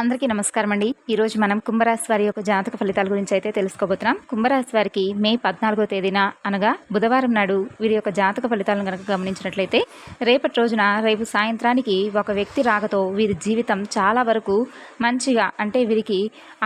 అందరికీ నమస్కారం అండి. ఈరోజు మనం కుంభరాశి వారి యొక్క జాతక ఫలితాల గురించి అయితే తెలుసుకోబోతున్నాం. కుంభరాశి వారికి మే పద్నాలుగో తేదీన అనగా బుధవారం నాడు వీరి యొక్క జాతక ఫలితాలను కనుక గమనించినట్లయితే రేపటి రోజున రేపు సాయంత్రానికి ఒక వ్యక్తి రాకతో వీరి జీవితం చాలా వరకు మంచిగా అంటే వీరికి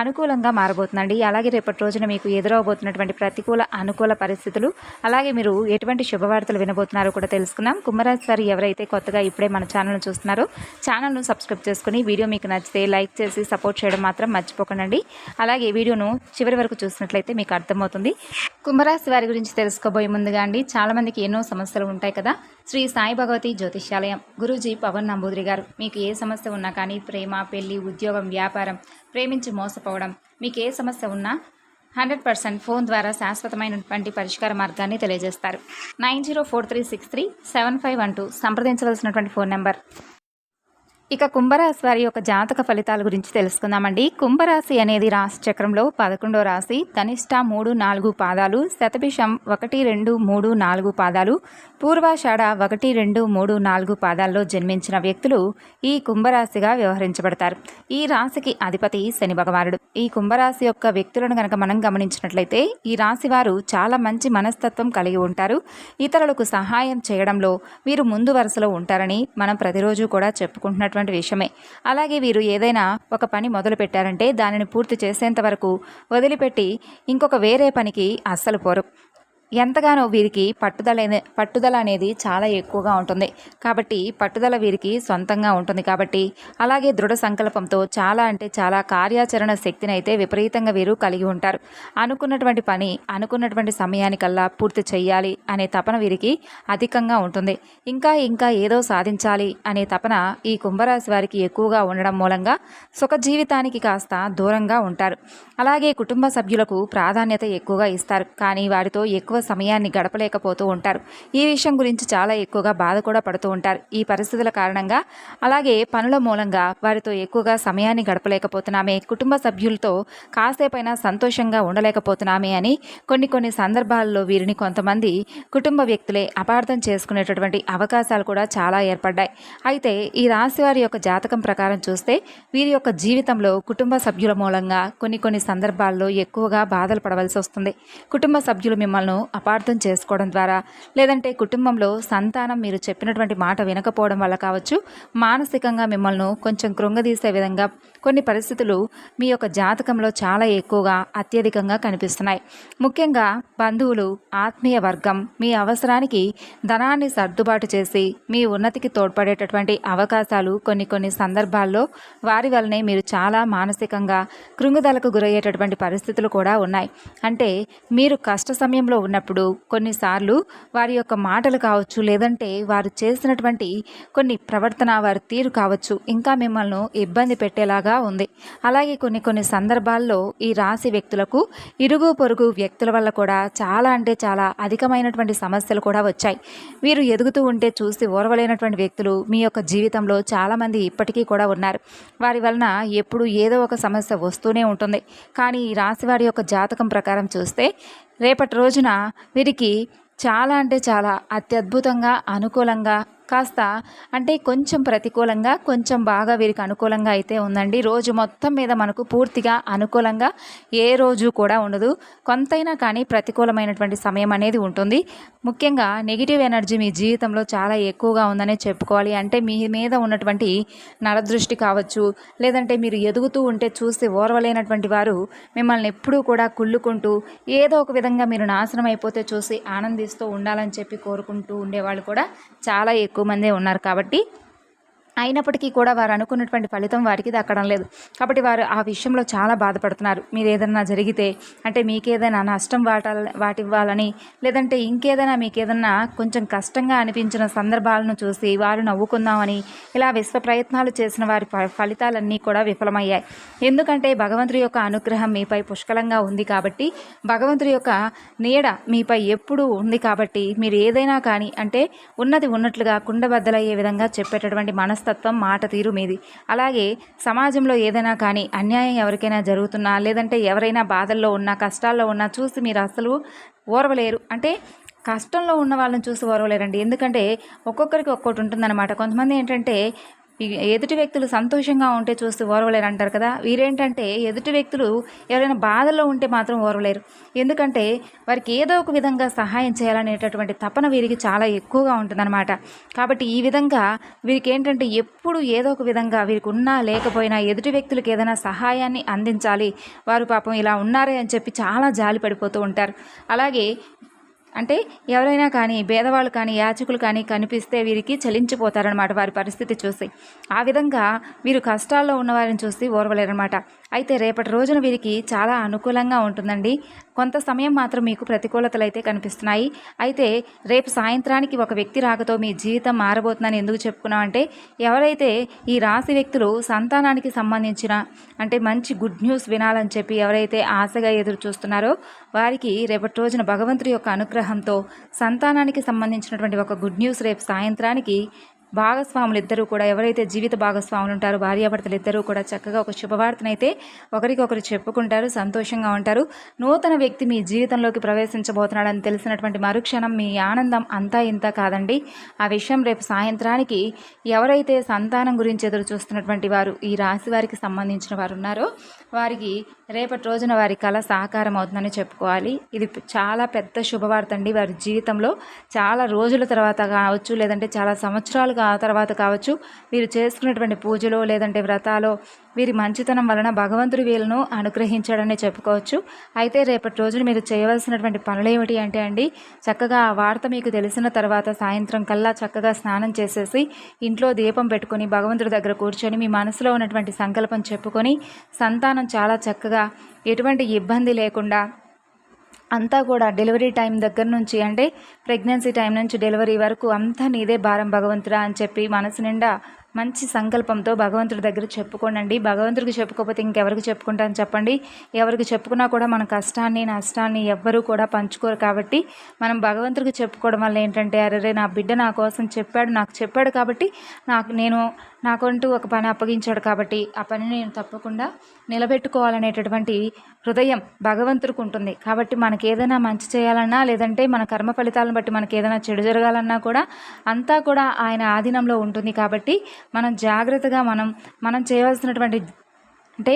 అనుకూలంగా మారబోతుందండి. అలాగే రేపటి రోజున మీకు ఎదురవబోతున్నటువంటి ప్రతికూల అనుకూల పరిస్థితులు అలాగే మీరు ఎటువంటి శుభవార్తలు వినబోతున్నారో కూడా తెలుసుకుందాం. కుంభరాశి వారు ఎవరైతే కొత్తగా ఇప్పుడే మన ఛానల్ను చూస్తున్నారో ఛానల్ను సబ్స్క్రైబ్ చేసుకుని వీడియో మీకు నచ్చితే లైక్ చేసి సపోర్ట్ చేయడం మాత్రం మర్చిపోకండి అలాగే వీడియోను చివరి వరకు చూసినట్లయితే మీకు అర్థమవుతుంది. కుంభరాశి వారి గురించి తెలుసుకోబోయే ముందుగా అండి చాలామందికి ఎన్నో సమస్యలు ఉంటాయి కదా. శ్రీ సాయి భగవతి జ్యోతిష్యాలయం గురూజీ పవన్ నంబూదిరి గారు మీకు ఏ సమస్య ఉన్నా కానీ ప్రేమ పెళ్ళి ఉద్యోగం వ్యాపారం ప్రేమించి మోసపోవడం మీకు ఏ సమస్య ఉన్నా హండ్రెడ్ పర్సెంట్ ఫోన్ ద్వారా శాశ్వతమైనటువంటి పరిష్కార మార్గాన్ని తెలియజేస్తారు. Nine zero four three six three seven five one two సంప్రదించవలసినటువంటి phone number. ఇక కుంభరాశి వారి యొక్క జాతక ఫలితాల గురించి తెలుసుకుందామండి. కుంభరాశి అనేది రాశి చక్రంలో పదకొండో రాశి. కనిష్ట మూడు నాలుగు పాదాలు శతభిషం ఒకటి రెండు మూడు నాలుగు పాదాలు పూర్వాషాఢ ఒకటి రెండు మూడు నాలుగు పాదాల్లో జన్మించిన వ్యక్తులు ఈ కుంభరాశిగా వ్యవహరించబడతారు. ఈ రాశికి అధిపతి శని భగవానుడు. ఈ కుంభరాశి యొక్క వ్యక్తులను కనుక మనం గమనించినట్లయితే ఈ రాశి వారు చాలా మంచి మనస్తత్వం కలిగి ఉంటారు. ఇతరులకు సహాయం చేయడంలో వీరు ముందు వరుసలో ఉంటారని మనం ప్రతిరోజు కూడా చెప్పుకుంటున్నట్టు చెప్పుకుంటున్నటువంటి విషయమే. అలాగే వీరు ఏదైనా ఒక పని మొదలు పెట్టారంటే దానిని పూర్తి చేసేంత వరకు వదిలిపెట్టి ఇంకొక వేరే పనికి అస్సలు పోరు. ఎంతగానో వీరికి పట్టుదలనే పట్టుదల అనేది చాలా ఎక్కువగా ఉంటుంది. కాబట్టి పట్టుదల వీరికి సొంతంగా ఉంటుంది కాబట్టి అలాగే దృఢ సంకల్పంతో చాలా అంటే చాలా కార్యాచరణ శక్తిని అయితే విపరీతంగా వీరు కలిగి ఉంటారు. అనుకున్నటువంటి పని అనుకున్నటువంటి సమయానికల్లా పూర్తి చేయాలి అనే తపన వీరికి అధికంగా ఉంటుంది. ఇంకా ఇంకా ఏదో సాధించాలి అనే తపన ఈ కుంభరాశి వారికి ఎక్కువగా ఉండడం మూలంగా సుఖ జీవితానికి కాస్త దూరంగా ఉంటారు. అలాగే కుటుంబ సభ్యులకు ప్రాధాన్యత ఎక్కువగా ఇస్తారు. కానీ వారితో ఎక్కువ సమయాన్ని గడపలేకపోతూ ఉంటారు. ఈ విషయం గురించి చాలా ఎక్కువగా బాధ కూడా పడుతూ ఉంటారు. ఈ పరిస్థితుల కారణంగా అలాగే పనుల మూలంగా వారితో ఎక్కువగా సమయాన్ని గడపలేకపోతున్నామే. కుటుంబ సభ్యులతో కాసేపైనా సంతోషంగా ఉండలేకపోతున్నామే అని కొన్ని కొన్ని సందర్భాల్లో వీరిని కొంతమంది కుటుంబ వ్యక్తులే అపార్థం చేసుకునేటటువంటి అవకాశాలు కూడా చాలా ఏర్పడ్డాయి. అయితే ఈ రాశి వారి యొక్క జాతకం ప్రకారం చూస్తే వీరి యొక్క జీవితంలో కుటుంబ సభ్యుల మూలంగా కొన్ని కొన్ని సందర్భాల్లో ఎక్కువగా బాధలు పడవలసి వస్తుంది. కుటుంబ సభ్యులు మిమ్మల్ని అపార్థం చేసుకోవడం ద్వారా లేదంటే కుటుంబంలో సంతానం మీరు చెప్పినటువంటి మాట వినకపోవడం వల్ల కావచ్చు మానసికంగా మిమ్మల్ని కొంచెం కృంగదీసే విధంగా కొన్ని పరిస్థితులు మీ యొక్క జాతకంలో చాలా ఎక్కువగా అత్యధికంగా కనిపిస్తున్నాయి. ముఖ్యంగా బంధువులు ఆత్మీయ వర్గం మీ అవసరానికి ధనాన్ని సర్దుబాటు చేసి మీ ఉన్నతికి తోడ్పడేటటువంటి అవకాశాలు కొన్ని కొన్ని సందర్భాల్లో వారి వల్లనే మీరు చాలా మానసికంగా కృంగుదలకు గురయ్యేటటువంటి పరిస్థితులు కూడా ఉన్నాయి. అంటే మీరు కష్ట సమయంలో ఉన్నప్పుడు కొన్నిసార్లు వారి యొక్క మాటలు కావచ్చు లేదంటే వారు చేసినటువంటి కొన్ని ప్రవర్తన వారి తీరు కావచ్చు ఇంకా మిమ్మల్ని ఇబ్బంది పెట్టేలాగా ఉంది. అలాగే కొన్ని కొన్ని సందర్భాల్లో ఈ రాశి వ్యక్తులకు ఇరుగు పొరుగు వ్యక్తుల వల్ల కూడా చాలా అంటే చాలా అధికమైనటువంటి సమస్యలు కూడా వచ్చాయి. వీరు ఎదుగుతూ ఉంటే చూసి ఓర్వలేనటువంటి వ్యక్తులు మీ యొక్క జీవితంలో చాలామంది ఇప్పటికీ కూడా ఉన్నారు. వారి వలన ఎప్పుడు ఏదో ఒక సమస్య వస్తూనే ఉంటుంది. కానీ ఈ రాశి వారి యొక్క జాతకం ప్రకారం చూస్తే రేపటి రోజున వీరికి చాలా అంటే చాలా అత్యద్భుతంగా అనుకూలంగా కాస్త అంటే కొంచెం ప్రతికూలంగా కొంచెం బాగా వీరికి అనుకూలంగా అయితే ఉందండి. రోజు మొత్తం మీద మనకు పూర్తిగా అనుకూలంగా ఏ రోజు కూడా ఉండదు. కొంతైనా కానీ ప్రతికూలమైనటువంటి సమయం అనేది ఉంటుంది. ముఖ్యంగా నెగిటివ్ ఎనర్జీ మీ జీవితంలో చాలా ఎక్కువగా ఉందనే చెప్పుకోవాలి. అంటే మీ మీద ఉన్నటువంటి నరదృష్టి కావచ్చు లేదంటే మీరు ఎదుగుతూ ఉంటే చూసి ఓర్వలేనటువంటి వారు మిమ్మల్ని ఎప్పుడూ కూడా కుళ్ళుకుంటూ ఏదో ఒక విధంగా మీరు నాశనం అయిపోతే చూసి ఆనందిస్తూ ఉండాలని చెప్పి కోరుకుంటూ ఉండేవాళ్ళు కూడా చాలా ఎక్కువ ఎక్కువ మందే ఉన్నారు కాబట్టి అయినప్పటికీ కూడా వారు అనుకున్నటువంటి ఫలితం వారికి దక్కడం లేదు. కాబట్టి వారు ఆ విషయంలో చాలా బాధపడుతున్నారు. మీరు ఏదైనా జరిగితే అంటే మీకేదైనా నష్టం వాటాల వాటివ్వాలని లేదంటే ఇంకేదైనా మీకు ఏదైనా కొంచెం కష్టంగా అనిపించిన సందర్భాలను చూసి వారు నవ్వుకుందామని ఇలా విశ్వ ప్రయత్నాలు చేసిన వారి ఫ- ఫలితాలన్నీ కూడా విఫలమయ్యాయి. ఎందుకంటే భగవంతుడి యొక్క అనుగ్రహం మీపై పుష్కలంగా ఉంది కాబట్టి భగవంతుడి యొక్క నీడ మీపై ఎప్పుడూ ఉంది కాబట్టి మీరు ఏదైనా కానీ అంటే ఉన్నది ఉన్నట్లుగా కుండబద్దలయ్యే విధంగా చెప్పేటటువంటి మనస్తత్వం మాట తీరు మీది. అలాగే సమాజంలో ఏదైనా కానీ అన్యాయం ఎవరికైనా జరుగుతున్నా లేదంటే ఎవరైనా బాధల్లో ఉన్నా కష్టాల్లో ఉన్నా చూసి మీరు అసలు ఓర్వలేరు. అంటే కష్టంలో ఉన్న వాళ్ళని చూసి ఓర్వలేరండి. ఎందుకంటే ఒక్కొక్కరికి ఒక్కొక్కటి ఉంటుందన్నమాట. కొంతమంది ఏంటంటే ఎదుటి వ్యక్తులు సంతోషంగా ఉంటే చూస్తూ ఓర్వలేరు అంటారు కదా. వీరేంటంటే ఎదుటి వ్యక్తులు ఎవరైనా బాధల్లో ఉంటే మాత్రం ఓర్వలేరు. ఎందుకంటే వారికి ఏదో ఒక విధంగా సహాయం చేయాలనేటటువంటి తపన వీరికి చాలా ఎక్కువగా ఉంటుందన్నమాట. కాబట్టి ఈ విధంగా వీరికి ఏంటంటే ఎప్పుడు ఏదో ఒక విధంగా వీరికి ఉన్నా లేకపోయినా ఎదుటి వ్యక్తులకు ఏదైనా సహాయాన్ని అందించాలి. వారు పాపం ఇలా ఉన్నారే అని చెప్పి చాలా జాలి పడిపోతూ ఉంటారు. అలాగే అంటే ఎవరైనా కానీ భేదవాళ్ళు కానీ యాచకులు కానీ కనిపిస్తే వీరికి చలించిపోతారనమాట వారి పరిస్థితి చూసి. ఆ విధంగా వీరు కష్టాల్లో ఉన్నవారిని చూసి ఓర్వలేరనమాట అయితే రేపటి రోజున వీరికి చాలా అనుకూలంగా ఉంటుందండి. కొంత సమయం మాత్రం మీకు ప్రతికూలతలు అయితే కనిపిస్తున్నాయి. అయితే రేపు సాయంత్రానికి ఒక వ్యక్తి రాకతో మీ జీవితం మారబోతుందని ఎందుకు చెప్పుకున్నామంటే ఎవరైతే ఈ రాశి వ్యక్తులు సంతానానికి సంబంధించిన అంటే మంచి గుడ్ న్యూస్ వినాలని చెప్పి ఎవరైతే ఆశగా ఎదురు చూస్తున్నారో వారికి రేపటి రోజున భగవంతుడి యొక్క అనుగ్రహంతో సంతానానికి సంబంధించినటువంటి ఒక గుడ్ న్యూస్ రేపు సాయంత్రానికి భాగస్వాములు ఇద్దరూ కూడా ఎవరైతే జీవిత భాగస్వాములు ఉంటారో భార్యాభర్తలు ఇద్దరూ కూడా చక్కగా ఒక శుభవార్తనైతే ఒకరికొకరు చెప్పుకుంటారు సంతోషంగా ఉంటారు. నూతన వ్యక్తి మీ జీవితంలోకి ప్రవేశించబోతున్నాడని తెలిసినటువంటి మరుక్షణం మీ ఆనందం అంతా ఇంత కాదండి. ఆ విషయం రేపు సాయంత్రానికి ఎవరైతే సంతానం గురించి ఎదురు చూస్తున్నటువంటి వారు ఈ రాశి వారికి సంబంధించిన వారు ఉన్నారో వారికి రేపటి రోజున వారి కళ సాకారం అవుతుందని చెప్పుకోవాలి. ఇది చాలా పెద్ద శుభవార్త అండి. వారి జీవితంలో చాలా రోజుల తర్వాత కావచ్చు లేదంటే చాలా సంవత్సరాలు తర్వాత కావచ్చు వీరు చేసుకున్నటువంటి పూజలో లేదంటే వ్రతాలో వీరి మంచితనం వలన భగవంతుడు వీళ్ళను అనుగ్రహించాడని చెప్పుకోవచ్చు. అయితే రేపటి రోజున మీరు చేయవలసినటువంటి పనులు ఏమిటి అంటే అండి చక్కగా ఆ వార్త మీకు తెలిసిన తర్వాత సాయంత్రం కల్లా చక్కగా స్నానం చేసేసి ఇంట్లో దీపం పెట్టుకొని భగవంతుడి దగ్గర కూర్చొని మీ మనసులో ఉన్నటువంటి సంకల్పం చెప్పుకొని సంతానం చాలా చక్కగా ఎటువంటి ఇబ్బంది లేకుండా అంతా కూడా డెలివరీ టైం దగ్గర నుంచి అంటే ప్రెగ్నెన్సీ టైం నుంచి డెలివరీ వరకు అంతా నీదే భారం భగవంతుడా అని చెప్పి మనసు నిండా మంచి సంకల్పంతో భగవంతుడి దగ్గర చెప్పుకోనండి. భగవంతుడికి చెప్పుకోకపోతే ఇంకెవరికి చెప్పుకుంటాను చెప్పండి. ఎవరికి చెప్పుకున్నా కూడా మన కష్టాన్ని నష్టాన్ని ఎవ్వరూ కూడా పంచుకోరు కాబట్టి మనం భగవంతుడికి చెప్పుకోవడం వల్ల ఏంటంటే అరే నా బిడ్డ నా కోసం చెప్పాడు నాకు చెప్పాడు కాబట్టి నాకు నేను నాకంటూ ఒక పని అప్పగించాడు కాబట్టి ఆ పనిని నేను తప్పకుండా నిలబెట్టుకోవాలనేటటువంటి హృదయం భగవంతుడికి ఉంటుంది. కాబట్టి మనకి ఏదైనా మంచి చేయాలన్నా లేదంటే మన కర్మ ఫలితాలను బట్టి మనకి ఏదైనా చెడు జరగాలన్నా కూడా అంతా కూడా ఆయన ఆధీనంలో ఉంటుంది కాబట్టి మనం జాగ్రత్తగా మనం మనం చేయవలసినటువంటి అంటే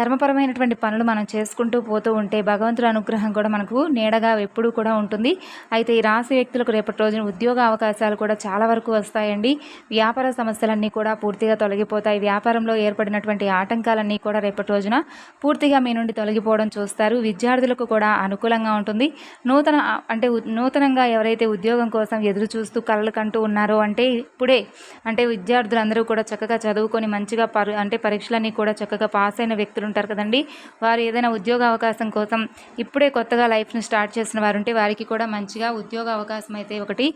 ధర్మపరమైనటువంటి పనులు మనం చేసుకుంటూ పోతూ ఉంటే భగవంతుడి అనుగ్రహం కూడా మనకు నీడగా ఎప్పుడూ కూడా ఉంటుంది. అయితే ఈ రాశి వ్యక్తులకు రేపటి రోజున ఉద్యోగ అవకాశాలు కూడా చాలా వరకు వస్తాయండి. వ్యాపార సమస్యలన్నీ కూడా పూర్తిగా తొలగిపోతాయి. వ్యాపారంలో ఏర్పడినటువంటి ఆటంకాలన్నీ కూడా రేపటి రోజున పూర్తిగా మీ నుండి తొలగిపోవడం చూస్తారు. విద్యార్థులకు కూడా అనుకూలంగా ఉంటుంది. నూతన అంటే నూతనంగా ఎవరైతే ఉద్యోగం కోసం ఎదురు చూస్తూ కలలు కంటూ ఉన్నారో అంటే ఇప్పుడే అంటే విద్యార్థులందరూ కూడా చక్కగా చదువుకొని మంచిగా పరు అంటే పరీక్షలన్నీ కూడా చక్కగా పాస్ అయిన వ్యక్తులు ఉంటారు కదండి. వారు ఏదైనా ఉద్యోగ అవకాశం కోసం ఇప్పుడే కొత్తగా లైఫ్ని స్టార్ట్ చేసిన వారు ఉంటే వారికి కూడా మంచిగా ఉద్యోగ అవకాశం అయితే ఒకటి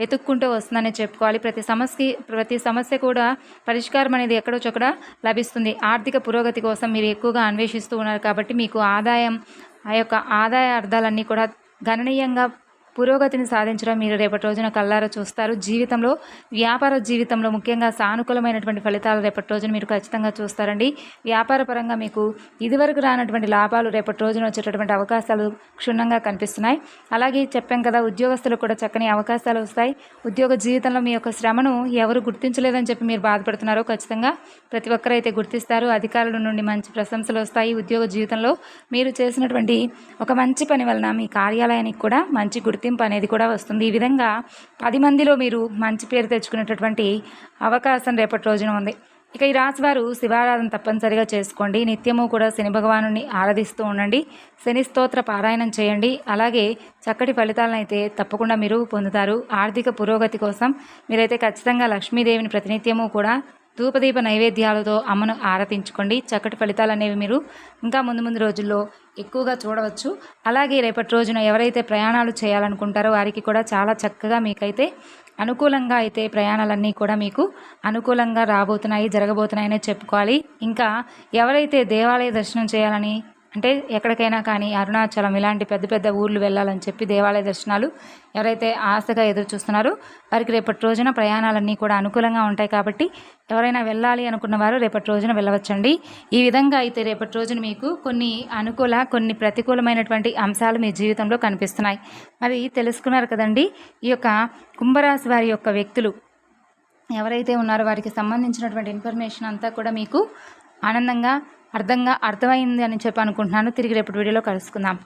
వెతుక్కుంటూ వస్తుందని చెప్పుకోవాలి. ప్రతి సమస్యకి ప్రతి సమస్య కూడా పరిష్కారం అనేది ఎక్కడో చొక్కడ లభిస్తుంది. ఆర్థిక పురోగతి కోసం మీరు ఎక్కువగా అన్వేషిస్తూ ఉన్నారు కాబట్టి మీకు ఆదాయం ఆ యొక్క ఆదాయ అర్థాలన్నీ కూడా గణనీయంగా పురోగతిని సాధించడం మీరు రేపటి రోజున కల్లారా చూస్తారు. జీవితంలో వ్యాపార జీవితంలో ముఖ్యంగా సానుకూలమైనటువంటి ఫలితాలు రేపటి రోజున మీరు ఖచ్చితంగా చూస్తారండి. వ్యాపార పరంగా మీకు ఇదివరకు రానటువంటి లాభాలు రేపటి రోజున వచ్చేటటువంటి అవకాశాలు క్షుణ్ణంగా కనిపిస్తున్నాయి. అలాగే చెప్పాం కదా ఉద్యోగస్తులకు కూడా చక్కని అవకాశాలు వస్తాయి. ఉద్యోగ జీవితంలో మీ యొక్క శ్రమను ఎవరు గుర్తించలేదని చెప్పి మీరు బాధపడుతున్నారో ఖచ్చితంగా ప్రతి ఒక్కరైతే గుర్తిస్తారు. అధికారుల నుండి మంచి ప్రశంసలు వస్తాయి. ఉద్యోగ జీవితంలో మీరు చేసినటువంటి ఒక మంచి పని వలన మీ కార్యాలయానికి కూడా మంచి గుర్తు గుర్తింపు అనేది కూడా వస్తుంది. ఈ విధంగా పది మందిలో మీరు మంచి పేరు తెచ్చుకునేటటువంటి అవకాశం రేపటి రోజున ఉంది. ఇక ఈ రాశివారు శివారాధన తప్పనిసరిగా చేసుకోండి. నిత్యము కూడా శని భగవాను ఆరాధిస్తూ ఉండండి. శని స్తోత్ర పారాయణం చేయండి. అలాగే చక్కటి ఫలితాలను అయితే తప్పకుండా మీరు పొందుతారు. ఆర్థిక పురోగతి కోసం మీరైతే ఖచ్చితంగా లక్ష్మీదేవిని ప్రతినిత్యము కూడా ధూపదీప నైవేద్యాలతో అమ్మను ఆరాధించుకోండి. చక్కటి ఫలితాలు అనేవి మీరు ఇంకా ముందు ముందు రోజుల్లో ఎక్కువగా చూడవచ్చు. అలాగే రేపటి రోజున ఎవరైతే ప్రయాణాలు చేయాలనుకుంటారో వారికి కూడా చాలా చక్కగా మీకైతే అనుకూలంగా అయితే ప్రయాణాలన్నీ కూడా మీకు అనుకూలంగా రాబోతున్నాయి జరగబోతున్నాయనే చెప్పుకోవాలి. ఇంకా ఎవరైతే దేవాలయ దర్శనం చేయాలని అంటే ఎక్కడికైనా కానీ అరుణాచలం ఇలాంటి పెద్ద పెద్ద ఊర్లు వెళ్ళాలని చెప్పి దేవాలయ దర్శనాలు ఎవరైతే ఆశగా ఎదురు చూస్తున్నారో వారికి రేపటి రోజున ప్రయాణాలన్నీ కూడా అనుకూలంగా ఉంటాయి కాబట్టి ఎవరైనా వెళ్ళాలి అనుకున్న వారు రేపటి రోజున వెళ్ళవచ్చండి. ఈ విధంగా అయితే రేపటి రోజున మీకు కొన్ని అనుకూల కొన్ని ప్రతికూలమైనటువంటి అంశాలు మీ జీవితంలో కనిపిస్తున్నాయి. మరి తెలుసుకున్నారు కదండి. ఈ యొక్క కుంభరాశి వారి యొక్క వ్యక్తులు ఎవరైతే ఉన్నారో వారికి సంబంధించినటువంటి ఇన్ఫర్మేషన్ అంతా కూడా మీకు ఆనందంగా అర్థంగా అర్థమైంది అని చెప్పి అనుకుంటున్నాను. తిరిగి రేపటి వీడియోలో కలుసుకుందాం.